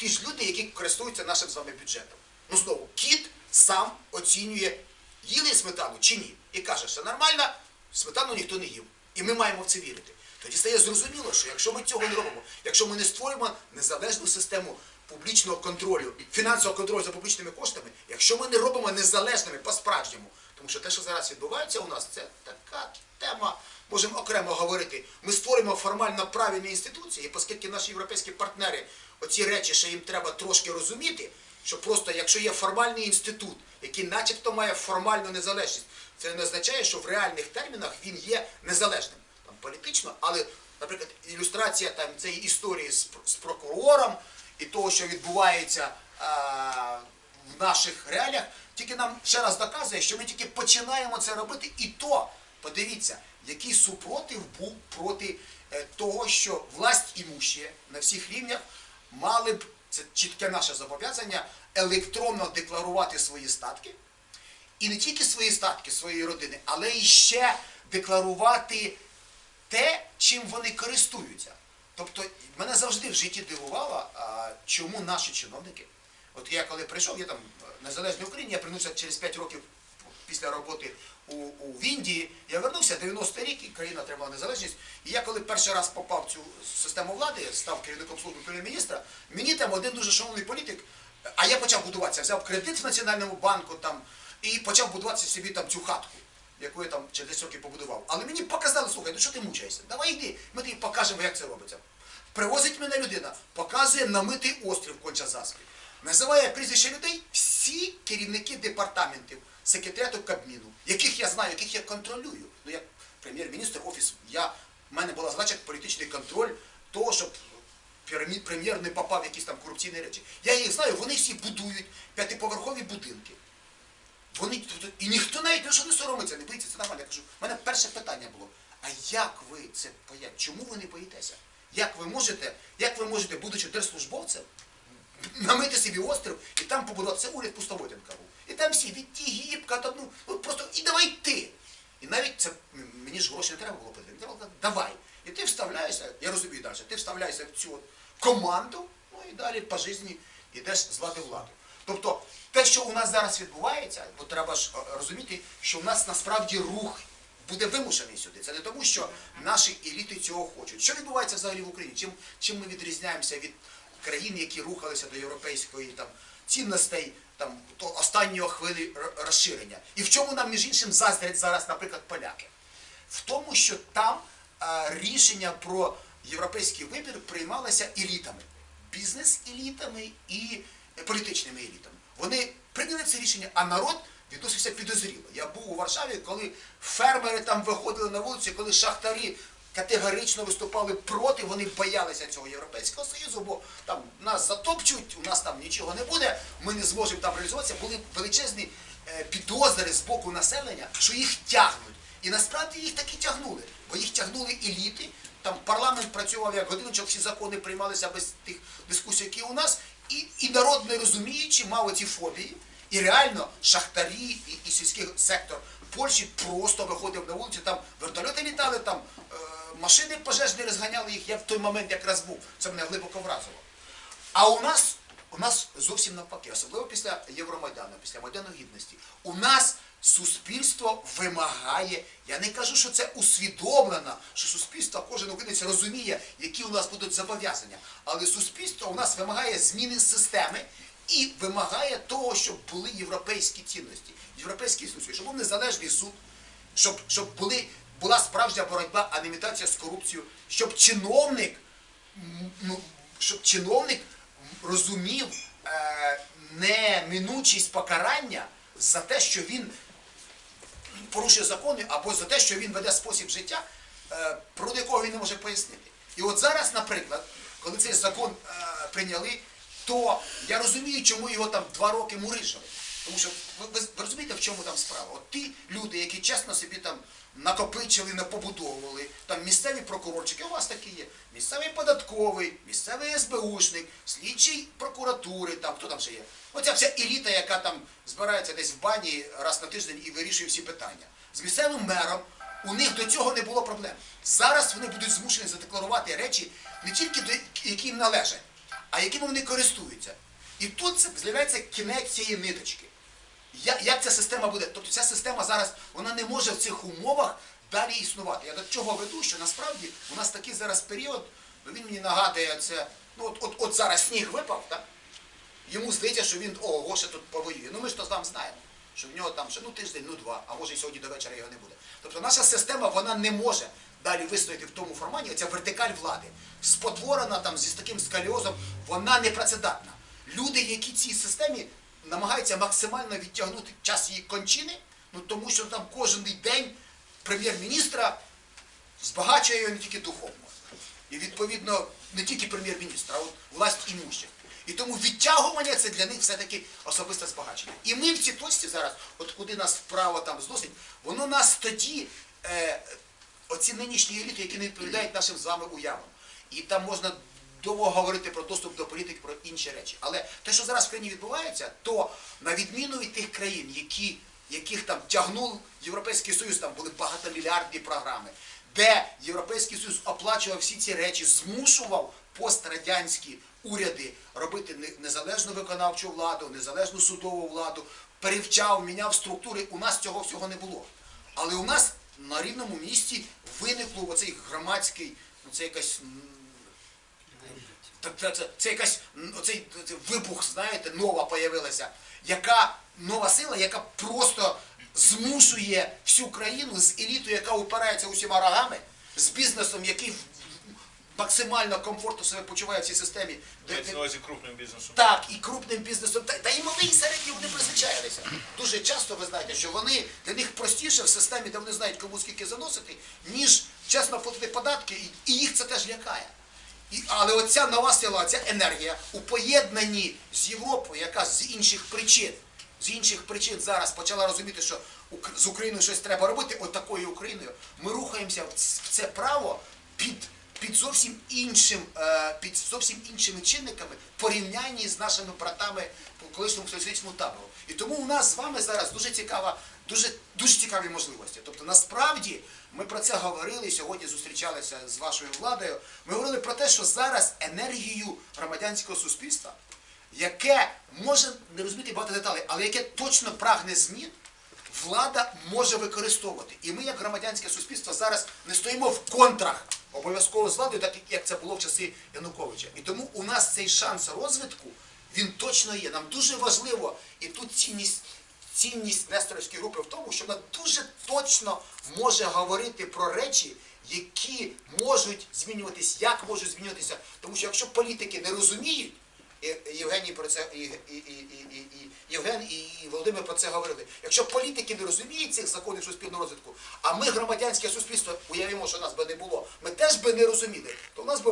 ті ж люди, які користуються нашим з вами бюджетом. Ну знову, кіт сам оцінює, їли сметану чи ні. І каже, що нормально, сметану ніхто не їв. І ми маємо в це вірити. Тоді стає зрозуміло, що якщо ми цього не робимо, якщо ми не створимо незалежну систему публічного контролю, фінансового контролю за публічними коштами, якщо ми не робимо незалежними по-справжньому, тому що те, що зараз відбувається у нас, це така тема, можемо окремо говорити. Ми створимо формально правильні інституції, оскільки наші європейські партнери оці речі, що їм треба трошки розуміти, що просто якщо є формальний інститут, який начебто має формальну незалежність, це не означає, що в реальних термінах він є незалежним. Там політично, але, наприклад, ілюстрація там цієї історії з, з прокурором і того, що відбувається а, в наших реаліях, тільки нам ще раз доказує, що ми тільки починаємо це робити, і то подивіться, який супротив був проти е, того, що власть імущі на всіх рівнях мали б це чітке наше зобов'язання електронно декларувати свої статки. І не тільки свої статки своєї родини, але і ще декларувати те, чим вони користуються. Тобто мене завжди в житті дивувало, чому наші чиновники. От я коли прийшов, я там е, незалежній Україні, я принувся через 5 років після роботи у, у Індії. Я вернувся 90-й рік, і країна отримала незалежність. І я коли перший раз попав в цю систему влади, став керівником служби прем'єр-міністра, мені там один дуже шановний політик, а я почав будуватися, взяв кредит в Національному банку там і почав будувати собі там цю хатку яку я там через 10 років побудував. Але мені показали, слухай, ну що ти мучаєшся? Давай йди, ми тобі покажемо, як це робиться. Привозить мене людина, показує намитий острів Конча-Заспі. Називає прізвище людей керівники департаментів, секретаріату Кабміну, яких я знаю, яких я контролюю. Ну, як прем'єр-міністр офіс, я, в мене була задача політичний контроль того, щоб прем'єр- не попав в якісь там корупційні речі. Я їх знаю, вони всі будують п'ятиповерхові будинки. Вони і ніхто навіть ну, що не соромиться, не боїться, це нормально. Я кажу, у мене перше питання було: а як ви це боїте? Чому ви не боїтеся? Як ви можете, як ви можете, будучи держслужбовцем, намити собі острів і там побудувати це уряд Пустоводенка був. І там всі від ті гібка, ну, просто і давай ти. І навіть це мені ж гроші не треба було було давай. І ти вставляєшся, я розумію далі, ти вставляєшся в цю команду, ну і далі по житті йдеш з влади в владу. Тобто те, що у нас зараз відбувається, бо треба ж е, розуміти, що в нас насправді рух буде вимушений сюди. Це не тому, що наші еліти цього хочуть. Що відбувається взагалі в Україні? Чим, чим ми відрізняємося від країн, які рухалися до європейської там, цінностей там, то останнього хвилі розширення? І в чому нам, між іншим, заздрять зараз, наприклад, поляки? В тому, що там е, рішення про європейський вибір приймалося елітами, бізнес-елітами і політичними елітами. Вони прийняли це рішення, а народ відносився підозріло. Я був у Варшаві, коли фермери там виходили на вулиці, коли шахтарі категорично виступали проти, вони боялися цього Європейського Союзу, бо там нас затопчуть, у нас там нічого не буде, ми не зможемо там реалізуватися. Були величезні е, підозри з боку населення, що їх тягнуть. І насправді їх таки тягнули, бо їх тягнули еліти. Там парламент працював як годиночок, всі закони приймалися без тих дискусій, які у нас, і, і народ не розуміючи, мав оці фобії. І реально шахтарі і, і сільський сектор Польщі просто виходив на вулицю, там вертольоти літали, там е, машини пожежні розганяли їх. Я в той момент якраз був. Це мене глибоко вразило. А у нас, у нас зовсім навпаки, особливо після Євромайдану, після Майдану Гідності, у нас суспільство вимагає, я не кажу, що це усвідомлено, що суспільство, кожен українець розуміє, які у нас будуть зобов'язання. Але суспільство у нас вимагає зміни системи і вимагає того, щоб були європейські цінності, європейські інституції, щоб був незалежний суд, щоб, щоб були, була справжня боротьба, а не імітація з корупцією, щоб чиновник ну, щоб чиновник розумів е, неминучість покарання за те, що він порушує закони, або за те, що він веде спосіб життя, е, проти якого він не може пояснити. І от зараз, наприклад, коли цей закон е, прийняли, то я розумію, чому його там два роки мурижили. Тому що ви, ви, розумієте, в чому там справа? От ті люди, які чесно собі там накопичили, напобудовували, там місцеві прокурорчики, у вас такі є, місцевий податковий, місцевий СБУшник, слідчий прокуратури, там хто там ще є. Оця вся еліта, яка там збирається десь в бані раз на тиждень і вирішує всі питання. З місцевим мером у них до цього не було проблем. Зараз вони будуть змушені задекларувати речі не тільки до які їм належать, а якими вони користуються. І тут з'являється кінець цієї ниточки. Як ця система буде? Тобто ця система зараз вона не може в цих умовах далі існувати. Я до чого веду, що насправді у нас такий зараз період, ну він мені нагадує це. Ну от, от, от зараз сніг випав, так? Йому здається, що він ого, ще тут повоює. Ну ми ж то там знаємо, що в нього там ще ну тиждень, ну два, а може і сьогодні до вечора його не буде. Тобто наша система вона не може далі вистояти в тому форматі, оця вертикаль влади, спотворена там зі таким скаліозом, вона не працедатна. Люди, які цій системі намагаються максимально відтягнути час її кончини, ну тому що там кожен день прем'єр-міністра збагачує його не тільки духовно. І відповідно не тільки прем'єр-міністр, а от власть імущих. І тому відтягування це для них все-таки особисте збагачення. І ми в цій точці зараз, от куди нас вправо там зносить, воно нас тоді, е, оці нинішні еліти, які не відповідають нашим з вами уявам. І там можна довго говорити про доступ до політики, про інші речі. Але те, що зараз в країні відбувається, то на відміну від тих країн, які, яких там тягнув Європейський Союз, там були багатомільярдні програми, де Європейський Союз оплачував всі ці речі, змушував пострадянські уряди робити незалежну виконавчу владу, незалежну судову владу, перевчав, міняв структури. У нас цього всього не було. Але у нас на рівному місці виникло оцей громадський, ну це якась м, це, якась оцей вибух, знаєте, нова появилася, яка нова сила, яка просто змушує всю країну з елітою, яка упирається усіма рогами, з бізнесом, який максимально комфортно себе почуває в цій системі. Мається на увазі крупним бізнесом. так, і крупним бізнесом, та, та і мали, і середні вони призвичаїлися. Дуже часто ви знаєте, що вони для них простіше в системі, де вони знають, кому скільки заносити, ніж чесно платити податки, і їх це теж лякає. І, але оця нова сила, ця енергія у поєднанні з Європою, яка з інших причин, з інших причин зараз почала розуміти, що з Україною щось треба робити, отакою Україною, ми рухаємося в це право зовсім іншим, е, під зовсім іншими чинниками в порівнянні з нашими братами по колишньому соціалістичному табору. І тому у нас з вами зараз дуже цікава, дуже, дуже цікаві можливості. Тобто, насправді, ми про це говорили сьогодні. Зустрічалися з вашою владою. Ми говорили про те, що зараз енергію громадянського суспільства, яке може не розуміти багато деталей, але яке точно прагне змін, влада може використовувати. І ми, як громадянське суспільство, зараз не стоїмо в контрах обов'язково з владою, так як це було в часи Януковича. І тому у нас цей шанс розвитку, він точно є. Нам дуже важливо, і тут цінність. Цінність Несторівської групи в тому, що вона дуже точно може говорити про речі, які можуть змінюватись, як можуть змінюватися. Тому що якщо політики не розуміють, Євгеній про це і, і, і, і, і, Євген і, Володимир про це говорили. Якщо політики не розуміють цих законів суспільного розвитку, а ми громадянське суспільство уявимо, що нас би не було, ми теж би не розуміли, то у нас би